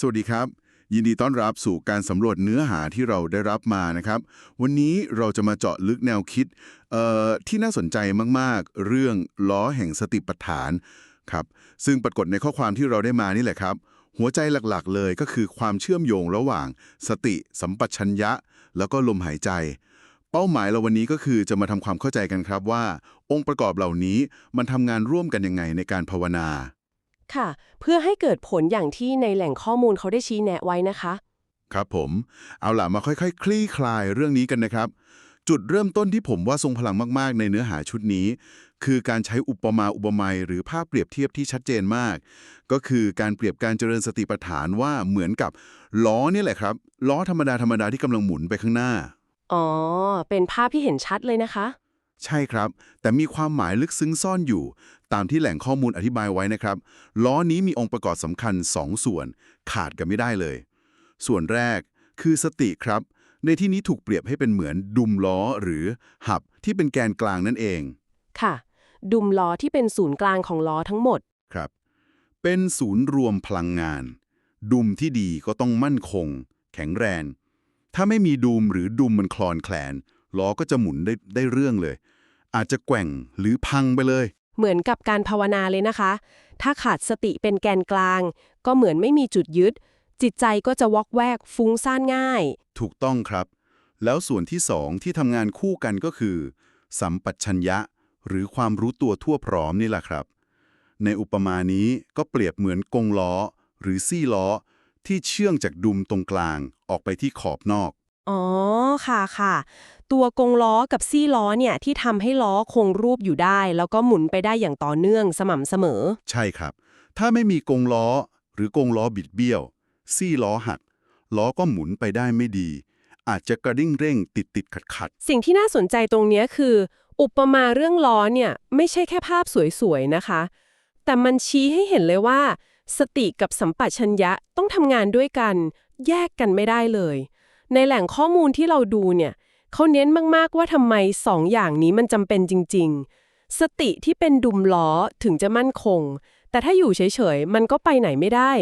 สวัสดีครับ ยินดีต้อนรับสู่การสำรวจเนื้อหาที่เราได้รับมานะครับ วันนี้เราจะมาเจาะลึกแนวคิดที่น่าสนใจมากๆ เรื่องล้อแห่งสติปัฏฐานครับซึ่งปรากฏในข้อความที่เราได้มานี่แหละครับ หัวใจหลักๆ เลยก็คือความเชื่อมโยงระหว่าง สติ สัมปชัญญะ แล้วก็ลมหายใจ เป้าหมายเราวันนี้ก็คือจะมาทำความเข้าใจกันครับว่า องค์ประกอบเหล่านี้มันทำงานร่วมกันยังไงในการภาวนา ค่ะ เพื่อให้เกิดผลอย่างที่ในแหล่งข้อมูลเขาได้ชี้แนะไว้นะคะ ครับผม เอาล่ะมาค่อยๆคลี่คลายเรื่องนี้กันนะครับ จุดเริ่มต้นที่ผมว่าทรงพลังมากๆ ในเนื้อหาชุดนี้ คือการใช้อุปมาอุปไมยหรือภาพเปรียบเทียบที่ชัดเจนมาก ก็คือการเปรียบการเจริญสติปัฏฐานว่าเหมือนกับล้อเนี่ยแหละครับล้อธรรมดาธรรมดาที่กำลังหมุนไปข้างหน้า อ๋อ เป็นภาพที่เห็นชัดเลยนะคะ ใช่ครับ แต่มีความหมายลึกซึ้งซ่อนอยู่ ตามที่แหล่งข้อมูลอธิบายไว้นะครับ ล้อนี้มีองค์ประกอบสำคัญ 2 ส่วน ขาดกันไม่ได้เลย ส่วนแรกคือสติครับ ในที่นี้ถูกเปรียบให้เป็นเหมือนดุมล้อหรือหับที่เป็นแกนกลางนั่นเอง ค่ะ ดุมล้อที่เป็นศูนย์กลางของล้อทั้งหมด ครับ เป็นศูนย์รวมพลังงาน ดุมที่ดีก็ต้องมั่นคง แข็งแรง ถ้าไม่มีดุมหรือดุมมันคลอนแคลนล้อก็จะหมุนได้ได้เรื่องเลย อาจจะแกว่งหรือพังไปเลย เหมือนกับการภาวนาเลยนะคะ ถ้าขาดสติเป็นแกนกลาง ก็เหมือนไม่มีจุดยึด จิตใจก็จะวอกแวกฟุ้งซ่านง่าย ถูกต้องครับ แล้วส่วนที่สองที่ทำงานคู่กันก็คือ สัมปชัญญะ หรือความรู้ตัวทั่วพร้อมนี่แหละครับ ในอุปมานี้ก็เปรียบเหมือนกงล้อ หรือซี่ล้อ ที่เชื่องจากดุมตรงกลางออกไปที่ขอบนอก อ๋อ ค่ะค่ะ ตัวกงล้อกับซี่ล้อเนี่ยที่ทำให้ล้อคงรูปอยู่ได้ แล้วก็หมุนไปได้อย่างต่อเนื่องสม่ำเสมอ ใช่ครับ ถ้าไม่มีกงล้อ หรือกงล้อบิดเบี้ยว ซี่ล้อหัก ล้อก็หมุนไปได้ไม่ดี อาจจะกระดิ่งเร่งติดติดขัดขัดสิ่งที่น่าสนใจตรงเนี้ยคือ อุปมาเรื่องล้อเนี่ยไม่ใช่แค่ภาพสวยๆนะคะ แต่มันชี้ให้เห็นเลยว่า สติกับสัมปชัญญะต้องทำงานด้วยกัน แยกกันไม่ได้เลย ในแหล่งข้อมูลที่เราดูเนี่ย เขาเน้นมาก ๆ ว่าทำไมสองอย่างนี้มันจำเป็นจริง ๆ สติที่เป็นดุมล้อถึงจะมั่นคง แต่ถ้าอยู่เฉย ๆ มันก็ไปไหนไม่ได้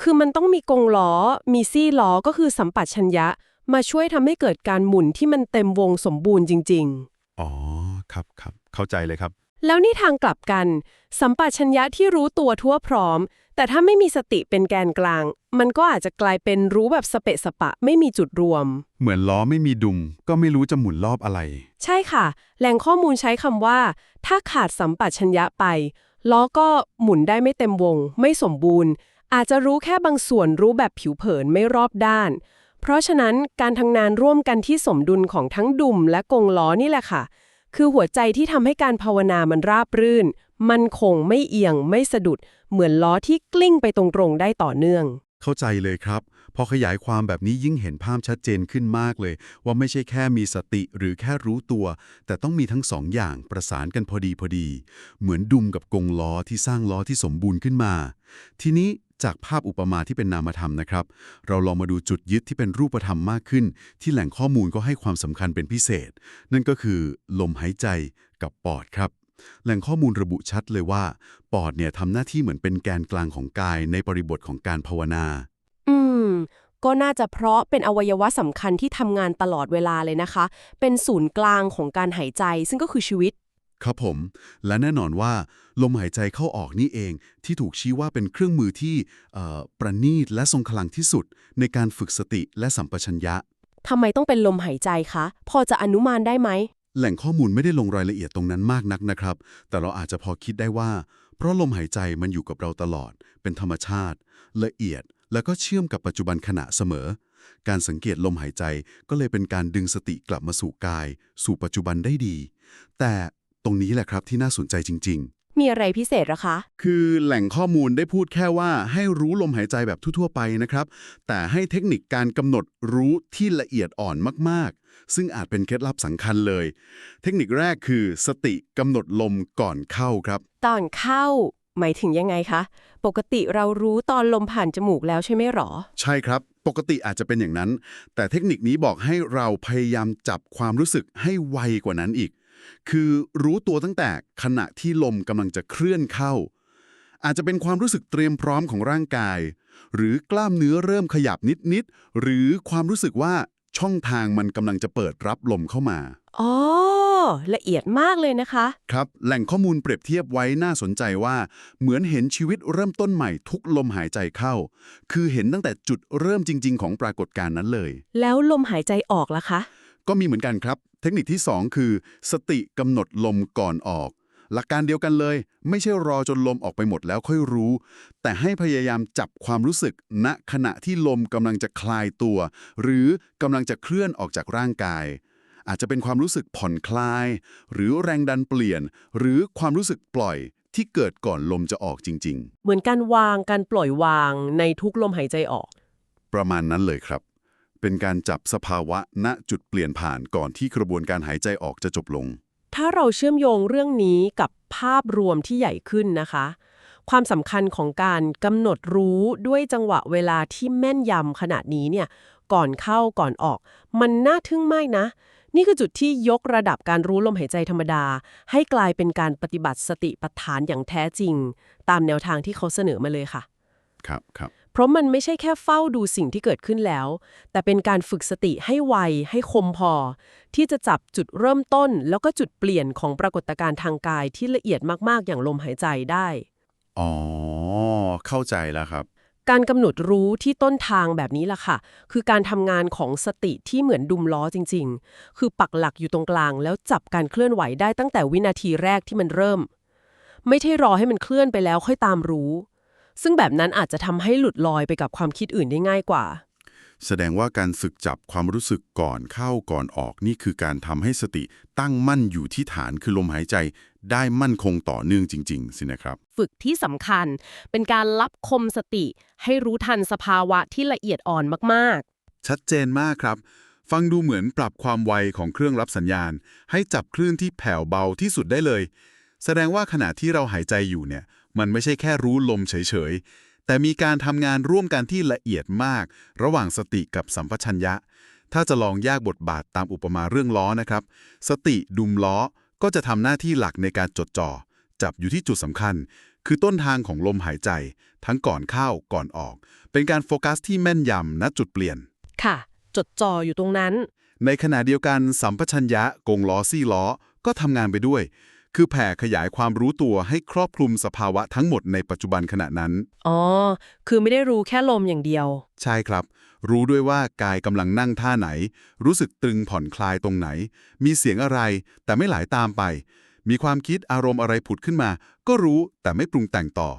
คือมันต้องมีกงล้อ มีซี่ล้อก็คือสัมปชัญญะ มาช่วยทำให้เกิดการหมุนที่มันเต็มวงสมบูรณ์จริง ๆ อ๋อ ครับครับ เข้าใจเลยครับๆแล้วนี่ทางกลับกัน สัมปชัญญะที่รู้ตัวทั่วพร้อม แต่ถ้าไม่มีสติเป็นแกนกลาง มันก็อาจจะกลายเป็นรู้แบบสเปะสปะไม่มีจุดรวม เหมือนล้อไม่มีดุม ก็ไม่รู้จะหมุนรอบอะไร ใช่ค่ะ แหล่งข้อมูลใช้คำว่า ถ้าขาดสัมปชัญญะไป ล้อก็หมุนได้ไม่เต็มวง ไม่สมบูรณ์ อาจจะรู้แค่บางส่วนรู้แบบผิวเผินไม่รอบด้าน เพราะฉะนั้นการทำงานร่วมกันที่สมดุลของทั้งดุมและกงล้อนี่แหละค่ะ คือหัวใจที่ทำให้การภาวนามันราบรื่น มันคงไม่เอียงไม่สะดุด เหมือนล้อที่กลิ้งไปตรงๆได้ต่อเนื่อง เข้าใจเลยครับ พอขยายความแบบนี้ยิ่งเห็นภาพชัดเจนขึ้นมากเลย ว่าไม่ใช่แค่มีสติหรือแค่รู้ตัว แต่ต้องมีทั้งสองอย่างประสานกันพอดีพอดี เหมือนดุมกับกงล้อที่สร้างล้อที่สมบูรณ์ขึ้นมา ทีนี้ จากภาพอุปมาที่เป็นนามธรรมนะครับ เราลองมาดูจุดยึดที่เป็นรูปธรรมมากขึ้น ที่แหล่งข้อมูลก็ให้ความสำคัญเป็นพิเศษ นั่นก็คือ ลมหายใจกับปอดครับ แหล่งข้อมูลระบุชัดเลยว่า ปอดเนี่ยทำหน้าที่เหมือนเป็นแกนกลางของกายในบริบทของการภาวนา อืม ก็น่าจะเพราะเป็นอวัยวะสำคัญที่ทำงานตลอดเวลาเลยนะคะ เป็นศูนย์กลางของการหายใจ ซึ่งก็คือชีวิต ครับผม และแน่นอนว่า ลมหายใจเข้าออกนี่เองที่ถูกชี้ว่าเป็นเครื่องมือที่เอ่อประณีตและทรงพลังที่สุด ในการฝึกสติและสัมปชัญญะทำไมต้องเป็นลมหายใจคะ พอจะอนุมานได้ไหม แหล่งข้อมูลไม่ได้ลงรายละเอียดตรงนั้นมากนักนะครับ แต่เราอาจจะพอคิดได้ว่า เพราะลมหายใจมันอยู่กับเราตลอด เป็นธรรมชาติ ละเอียด แล้วก็เชื่อมกับปัจจุบันขณะเสมอ การสังเกตลมหายใจก็เลยเป็นการดึงสติกลับมาสู่กาย สู่ปัจจุบันได้ดี แต่ตรงนี้แหละครับที่น่าสนใจจริง ๆ มีอะไรพิเศษหรอคะ คือแหล่งข้อมูลได้พูดแค่ว่าให้รู้ลมหายใจแบบทั่วๆไปนะครับ แต่ให้เทคนิคการกำหนดรู้ที่ละเอียดอ่อนมากๆ ซึ่งอาจเป็นเคล็ดลับสำคัญเลย เทคนิคแรกคือสติกำหนดลมก่อนเข้าครับ ตอนเข้า หมายถึงยังไงคะ ปกติเรารู้ตอนลมผ่านจมูกแล้วใช่ไหมหรอ ใช่ครับ ปกติอาจจะเป็นอย่างนั้น แต่เทคนิคนี้บอกให้เราพยายามจับความรู้สึกให้ไวกว่านั้นอีก คือรู้ตัวตั้งแต่ขณะที่ลมกำลังจะเคลื่อนเข้า อาจจะเป็นความรู้สึกเตรียมพร้อมของร่างกาย หรือกล้ามเนื้อเริ่มขยับนิดๆหรือความรู้สึกว่าช่องทางมันกำลังจะเปิดรับลมเข้ามา อ๋อ ละเอียดมากเลยนะคะ ครับ แหล่งข้อมูลเปรียบเทียบไว้น่าสนใจว่า เหมือนเห็นชีวิตเริ่มต้นใหม่ทุกลมหายใจเข้า คือเห็นตั้งแต่จุดเริ่มจริง ๆ ของปรากฏการณ์นั้นเลย แล้วลมหายใจออกล่ะคะ ก็มีเหมือนกันครับ เทคนิคที่ 2 คือ สติกำหนดลมก่อนออก หลักการเดียวกันเลย ไม่ใช่รอจนลมออกไปหมดแล้วค่อยรู้ แต่ให้พยายามจับความรู้สึกณขณะที่ลมกำลังจะคลายตัว หรือกำลังจะเคลื่อนออกจากร่างกาย อาจจะเป็นความรู้สึกผ่อนคลาย หรือแรงดันเปลี่ยน หรือความรู้สึกปล่อยที่เกิดก่อนลมจะออกจริง ๆ เหมือนการวางการปล่อยวางในทุกลมหายใจออก ประมาณนั้นเลยครับ เป็นการจับสภาวะณจุดเปลี่ยนผ่านก่อนที่กระบวนการหายใจออกจะจบลง ถ้าเราเชื่อมโยงเรื่องนี้กับภาพรวมที่ใหญ่ขึ้นนะคะ ความสำคัญของการกำหนดรู้ด้วยจังหวะเวลาที่แม่นยำขนาดนี้เนี่ยก่อนเข้าก่อนออก มันน่าทึ่งมากนะ นี่คือจุดที่ยกระดับการรู้ลมหายใจธรรมดา ให้กลายเป็นการปฏิบัติสติปัฏฐานอย่างแท้จริง ตามแนวทางที่เขาเสนอมาเลยค่ะ ครับครับเพ ราะมันไม่ใช่แค่เฝ้าดูสิ่งที่เกิดขึ้นแล้ว แต่เป็นการฝึกสติให้ไวให้คมพอ ที่จะจับจุดเริ่มต้น แล้วก็จุดเปลี่ยนของปรากฏการณ์ทางกายที่ละเอียดมากๆ อย่างลมหายใจได้ อ๋อ เข้าใจแล้วครับ การกำหนดรู้ที่ต้นทางแบบนี้ล่ะค่ะ คือการทำงานของสติที่เหมือนดุมล้อจริง ๆ คือปักหลักอยู่ตรงกลาง แล้วจับการเคลื่อนไหวได้ตั้งแต่วินาทีแรกที่มันเริ่ม ไม่ใช่รอให้มันเคลื่อนไปแล้วค่อยตามรู้ ซึ่งแบบนั้นอาจจะทำให้หลุดลอยไปกับความคิดอื่นได้ง่ายกว่า แสดงว่าการฝึกจับความรู้สึกก่อนเข้าก่อนออกนี่คือการทำให้สติตั้งมั่นอยู่ที่ฐานคือลมหายใจ ได้มั่นคงต่อเนื่องจริง ๆ สินะครับ ฝึกที่สำคัญ เป็นการรับคมสติ ให้รู้ทันสภาวะที่ละเอียดอ่อนมากชัดเจนมากครับ ฟังดูเหมือนปรับความไวของเครื่องรับสัญญาณ ให้จับคลื่นที่แผ่วเบาที่สุดได้เลย แสดงว่าขณะที่เราหายใจอยู่เนี่ย มันไม่ใช่แค่รู้ลมเฉยๆ แต่มีการทำงานร่วมกันที่ละเอียดมาก ระหว่างสติกับสัมปชัญญะ ถ้าจะลองแยกบทบาทตามอุปมาเรื่องล้อนะครับ สติดุมล้อก็จะทำหน้าที่หลักในการจดจ่อ จับอยู่ที่จุดสำคัญ คือต้นทางของลมหายใจ ทั้งก่อนเข้าก่อนออก เป็นการโฟกัสที่แม่นยำณจุดเปลี่ยนๆค่ะ จดจ่ออยู่ตรงนั้น ในขณะเดียวกันสัมปชัญญะกงล้อซี่ล้อก็ทำงานไปด้วย คือแผ่ขยายความรู้ตัวให้ครอบคลุมสภาวะทั้งหมดในปัจจุบันขณะนั้น อ๋อ คือไม่ได้รู้แค่ลมอย่างเดียว ใช่ครับ รู้ด้วยว่ากายกำลังนั่งท่าไหน รู้สึกตรึงผ่อนคลายตรงไหน มีเสียงอะไรแต่ไม่ไหลาตามไป มีความคิดอารมณ์อะไรผุดขึ้นมา ก็รู้แต่ไม่ปรุงแต่งต่อ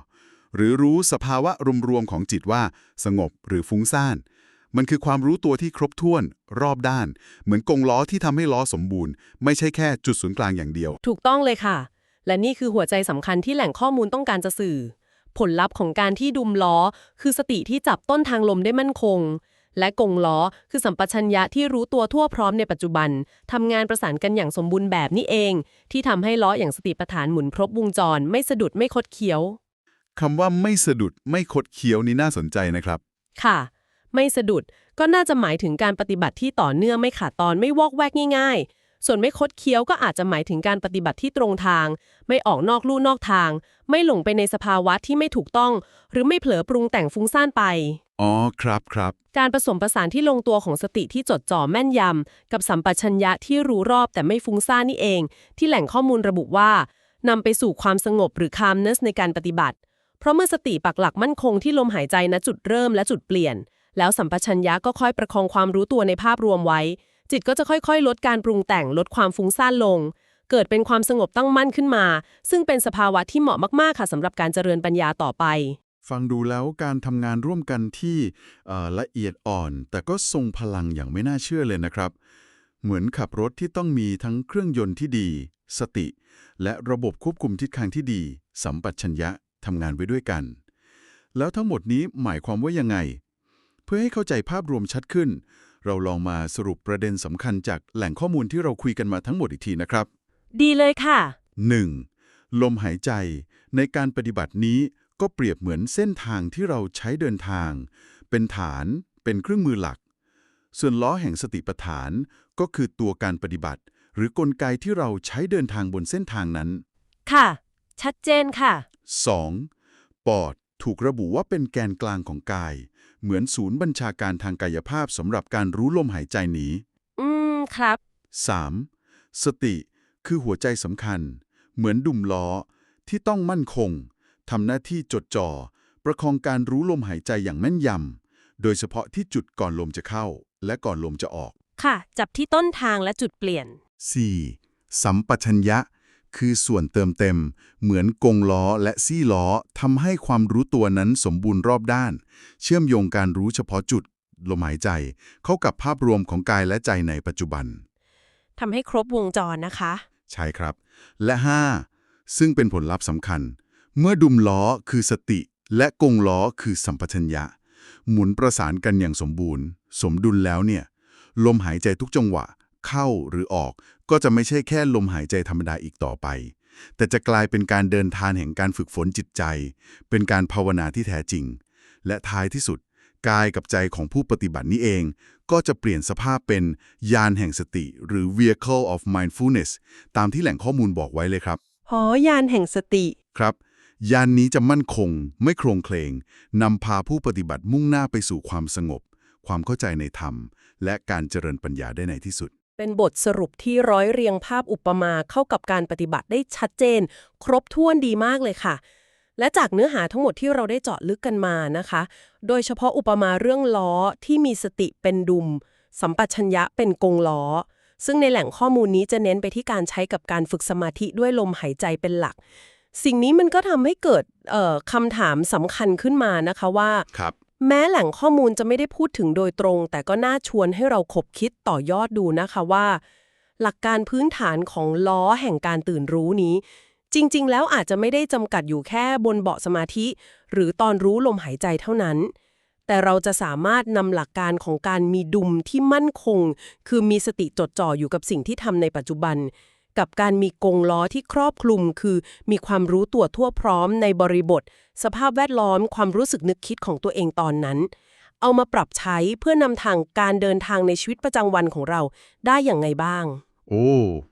หรือรู้สภาวะรวมๆของจิตว่า สงบหรือฟุ้งซ่าน มันคือความรู้ตัวที่ครบถ้วน รอบด้าน เหมือนกงล้อที่ทำให้ล้อสมบูรณ์ ไม่ใช่แค่จุดศูนย์กลางอย่างเดียว ถูกต้องเลยค่ะ และนี่คือหัวใจสำคัญที่แหล่งข้อมูลต้องการจะสื่อ ผลลัพธ์ของการที่ดุมล้อ คือสติที่จับต้นทางลมได้มั่นคง และกงล้อ คือสัมปชัญญะที่รู้ตัวทั่วพร้อมในปัจจุบันทำงานประสานกันอย่างสมบูรณ์แบบนี้เอง ที่ทำให้ล้ออย่างสติปัฏฐานหมุนครบวงจร ไม่สะดุดไม่คดเคี้ยวคำว่าไม่สะดุดไม่คดเคี้ยวนี่น่าสนใจนะครับ ค่ะ ไม่สะดุด ก็น่าจะหมายถึงการปฏิบัติที่ต่อเนื่องไม่ขาดตอนไม่วอกแวกง่าย ๆ ส่วนไม่คดเคี้ยวก็อาจจะหมายถึงการปฏิบัติที่ตรงทาง ไม่ออกนอกลู่นอกทาง ไม่หลงไปในสภาวะที่ไม่ถูกต้อง หรือไม่เผลอปรุงแต่งฟุ้งซ่านไป อ๋อครับครับการผสมผสานที่ลงตัวของสติที่จดจ่อแม่นยำกับสัมปชัญญะที่รู้รอบแต่ไม่ฟุ้งซ่านนี่เอง ที่แหล่งข้อมูลระบุว่านำไปสู่ความสงบหรือ calmness ในการปฏิบัติ เพราะเมื่อสติปักหลักมั่นคงที่ลมหายใจณจุดเริ่มและจุดเปลี่ยน แล้วสัมปชัญญะก็ค่อยประคองความรู้ตัวในภาพรวมไว้ จิตก็จะค่อยๆ ลดการปรุงแต่งลดความฟุ้งซ่านลง เกิดเป็นความสงบตั้งมั่นขึ้นมา ซึ่งเป็นสภาวะที่เหมาะมากๆค่ะสำหรับการเจริญปัญญาต่อไป ฟังดูแล้วการทำงานร่วมกันที่ละเอียดอ่อน แต่ก็ทรงพลังอย่างไม่น่าเชื่อเลยนะครับ เหมือนขับรถที่ต้องมีทั้งเครื่องยนต์ที่ดี สติ และระบบควบคุมทิศทางที่ดี สัมปชัญญะทำงานไว้ด้วยกัน แล้วทั้งหมดนี้หมายความว่ายังไง พื่อให้เข้าใจภาพรวมชัดขึ้น เราลองมาสรุปประเด็นสำคัญจากแหล่งข้อมูลที่เราคุยกันมาทั้งหมดอีกทีนะครับ ดีเลยค่ะ 1. ลมหายใจในการปฏิบัตินี้ก็เปรียบเหมือนเส้นทางที่เราใช้เดินทาง เป็นฐาน เป็นเครื่องมือหลัก ส่วนล้อแห่งสติปัฏฐานก็คือตัวการปฏิบัติ หรือกลไกที่เราใช้เดินทางบนเส้นทางนั้น ค่ะ ชัดเจนค่ะ 2. ปอดถูกระบุว่าเป็นแกนกลางของกาย เหมือนศูนย์บัญชาการทางกายภาพสำหรับการรู้ลมหายใจหนี อืม ครับ 3. สติคือหัวใจสำคัญ เหมือนดุมล้อ ที่ต้องมั่นคงทำหน้าที่จดจ่อประคองการรู้ลมหายใจอย่างแม่นยำโดยเฉพาะที่จุดก่อนลมจะเข้า และก่อนลมจะออก ค่ะ จับที่ต้นทางและจุดเปลี่ยน 4. สัมปชัญญะ คือส่วนเติมเต็ม เหมือนกงล้อและซี่ล้อทำให้ความรู้ตัวนั้นสมบูรณ์รอบด้าน เชื่อมโยงการรู้เฉพาะจุด ลมหายใจ เข้ากับภาพรวมของกายและใจในปัจจุบันทำให้ครบวงจรนะคะ ใช่ครับ และ 5. ซึ่งเป็นผลลัพธ์สำคัญ เมื่อดุมล้อคือสติ และกงล้อคือสัมปชัญญะ หมุนประสานกันอย่างสมบูรณ์ สมดุลแล้วเนี่ย ลมหายใจทุกจังหวะ เข้าหรือออก ก็จะไม่ใช่แค่ลมหายใจธรรมดาอีกต่อไป แต่จะกลายเป็นการเดินทางแห่งการฝึกฝนจิตใจ เป็นการภาวนาที่แท้จริง และท้ายที่สุด กายกับใจของผู้ปฏิบัตินี้เอง ก็จะเปลี่ยนสภาพเป็นยานแห่งสติ หรือ vehicle of mindfulness ตามที่แหล่งข้อมูลบอกไว้เลยครับหอยานแห่งสติครับยานนี้จะมั่นคง ไม่โครงเคลงนำพาผู้ปฏิบัติมุ่งหน้าไปสู่ความสงบ ความเข้าใจในธรรม และการเจริญปัญญาได้ในที่สุด เป็นบทสรุปที่ร้อยเรียงภาพอุปมาเข้ากับการปฏิบัติได้ชัดเจน ครบถ้วนดีมากเลยค่ะ และจากเนื้อหาทั้งหมดที่เราได้เจาะลึกกันมานะคะ โดยเฉพาะอุปมาเรื่องล้อที่มีสติเป็นดุม สัมปชัญญะเป็นกงล้อ ซึ่งในแหล่งข้อมูลนี้จะเน้นไปที่การใช้กับการฝึกสมาธิด้วยลมหายใจเป็นหลัก สิ่งนี้มันก็ทำให้เกิดคำถามสำคัญขึ้นมานะคะว่า แม้แหล่งข้อมูลจะไม่ได้พูดถึงโดยตรง แต่ก็น่าชวนให้เราคบคิดต่อยอดดูนะคะว่า หลักการพื้นฐานของล้อแห่งการตื่นรู้นี้ จริง ๆ แล้วอาจจะไม่ได้จำกัดอยู่แค่บนเบาะสมาธิ หรือตอนรู้ลมหายใจเท่านั้น แต่เราจะสามารถนำหลักการของการมีดุมที่มั่นคง คือมีสติจดจ่ออยู่กับสิ่งที่ทำในปัจจุบัน กับการมีกงล้อที่ครอบคลุมคือ มีความรู้ตัวทั่วพร้อมในบริบท สภาพแวดล้อมความรู้สึกนึกคิดของตัวเองตอนนั้น เอามาปรับใช้เพื่อนำทางการเดินทางในชีวิตประจำวันของเราได้อย่างไงบ้าง โอ้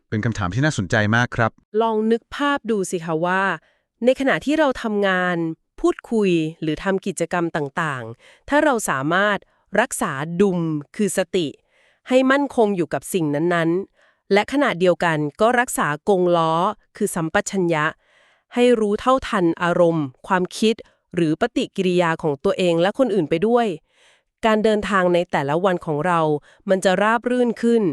เป็นคำถามที่น่าสนใจมากครับ ลองนึกภาพดูสิคะว่า ในขณะที่เราทำงาน พูดคุยหรือทำกิจกรรมต่างๆ ถ้าเราสามารถรักษาดุมคือสติ ให้มั่นคงอยู่กับสิ่งนั้นๆ และขณะเดียวกันก็รักษากงล้อ คือสัมปชัญญะ ให้รู้เท่าทันอารมณ์ ความคิด หรือปฏิกิริยาของตัวเองและคนอื่นไปด้วย การเดินทางในแต่ละวันของเรา มันจะราบรื่นขึ้น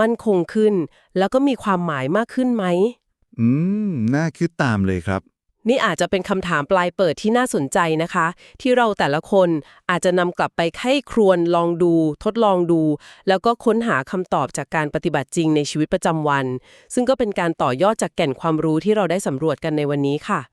มั่นคงขึ้น แล้วก็มีความหมายมากขึ้นไหม อืม น่าคิดตามเลยครับ นี่อาจจะเป็นคำถามปลายเปิดที่น่าสนใจนะคะ ที่เราแต่ละคนอาจจะนำกลับไปไข้ครวนลองดู ทดลองดู แล้วก็ค้นหาคำตอบจากการปฏิบัติจริงในชีวิตประจำวัน ซึ่งก็เป็นการต่อยอดจากแก่นความรู้ที่เราได้สำรวจกันในวันนี้ค่ะ